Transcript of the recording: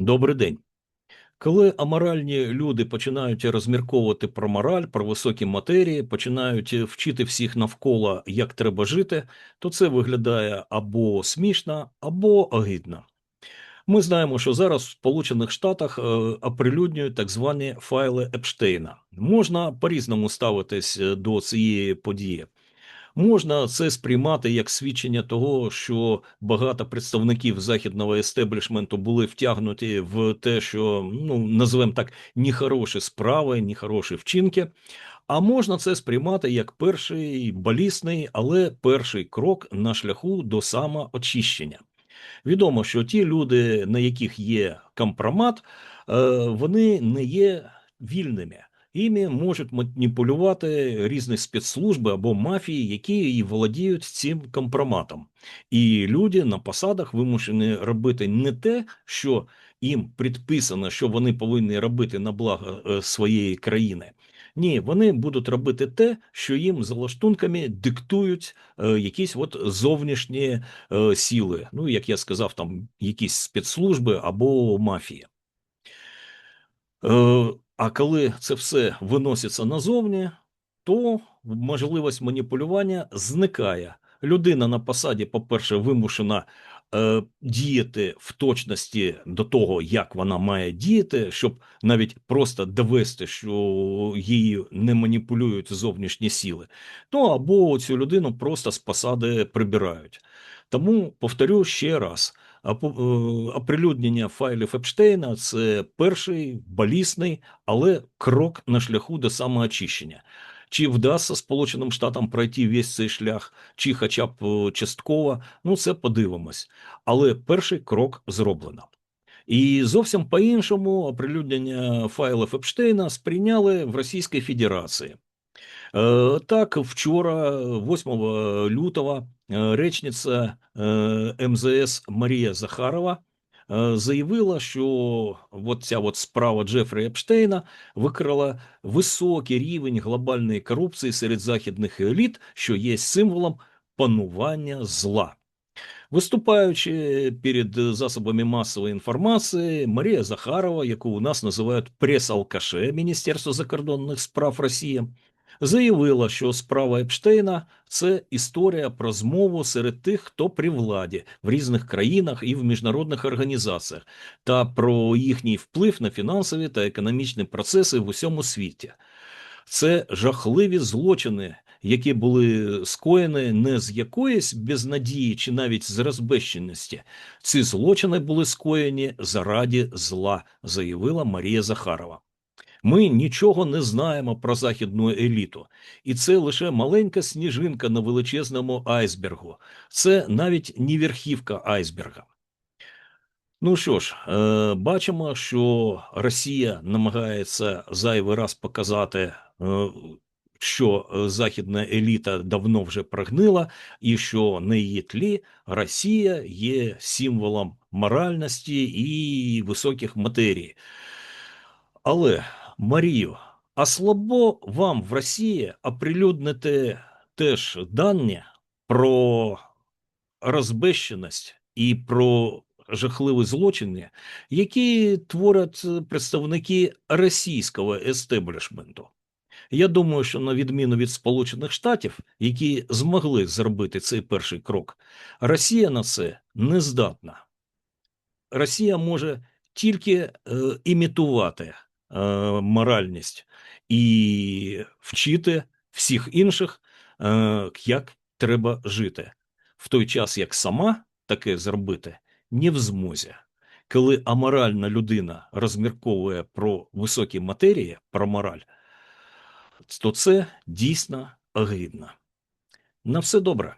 Добрий день. Коли аморальні люди починають розмірковувати про мораль, про високі матерії, починають вчити всіх навколо, як треба жити, то це виглядає або смішно, або огидно. Ми знаємо, що зараз в Сполучених Штатах е, оприлюднюють так звані файли Епштейна. Можна по-різному ставитись е, до цієї події. Можна це сприймати як свідчення того, що багато представників західного естеблішменту були втягнуті в те, що ну називаємо так нехороші справи, нехороші вчинки. А можна це сприймати як перший балісний, але перший крок на шляху до самоочищення. Відомо, що ті люди, на яких є компромат, е, вони не є вільними. Іми можуть маніпулювати різні спецслужби або мафії, які і володіють цим компроматом. І люди на посадах вимушені робити не те, що їм предписано, що вони повинні робити на благо е, своєї країни. Ні, вони будуть робити те, що їм за лаштунками диктують е, якісь от зовнішні е, сили. Ну, як я сказав, там якісь спецслужби або мафія. А коли це все виноситься назовні, то можливість маніпулювання зникає. Людина на посаді, по-перше, вимушена е, діяти в точності до того, як вона має діяти, щоб навіть просто довести, що її не маніпулюють зовнішні сили. Ну або цю людину просто з посади прибирають. Тому повторю ще раз. По- е, оприлюднення файлів Епштейна це перший балісний, але крок на шляху до самоочищення. Чи вдасться Сполученим Штатам пройти весь цей шлях, чи хоча б е, частково, ну це подивимось. Але перший крок зроблено. І зовсім по-іншому оприлюднення файлів Епштейна сприйняли в Російській Федерації. Е, Так, вчора, 8 лютого, речниця е, МЗС Марія Захарова е, заявила, що от ця от справа Джефрі Епштейна викрила високий рівень глобальної корупції серед західних еліт, що є символом панування зла. Виступаючи перед засобами масової інформації, Марія Захарова, яку у нас називають прес-алкаше Міністерства закордонних справ Росії, заявила, що справа Епштейна це історія про змову серед тих, хто при владі в різних країнах і в міжнародних організаціях, та про їхній вплив на фінансові та економічні процеси в усьому світі. Це жахливі злочини, які були скоєні не з якоїсь безнадії чи навіть з розбещеності. Ці злочини були скоєні заради зла, заявила Марія Захарова. Ми нічого не знаємо про західну еліту, і це лише маленька сніжинка на величезному айсбергу. Це навіть не верхівка айсберга. Ну що ж, е, бачимо, що Росія намагається зайвий раз показати, е, що західна еліта давно вже прогнила, і що на її тлі Росія є символом моральності і високих матерій. Але, Марію, а слабо вам в Росії оприлюднити теж дані про розбещеність і про жахливі злочини, які творять представники російського естеблішменту. Я думаю, що на відміну від Сполучених Штатів, які змогли зробити цей перший крок, Росія на це не здатна. Росія може тільки е, імітувати моральність і вчити всіх інших, е, як треба жити, в той час як сама таке зробити не в змозі. Коли аморальна людина розмірковує про високі матерії, про мораль, то це дійсно огидно. На все добре.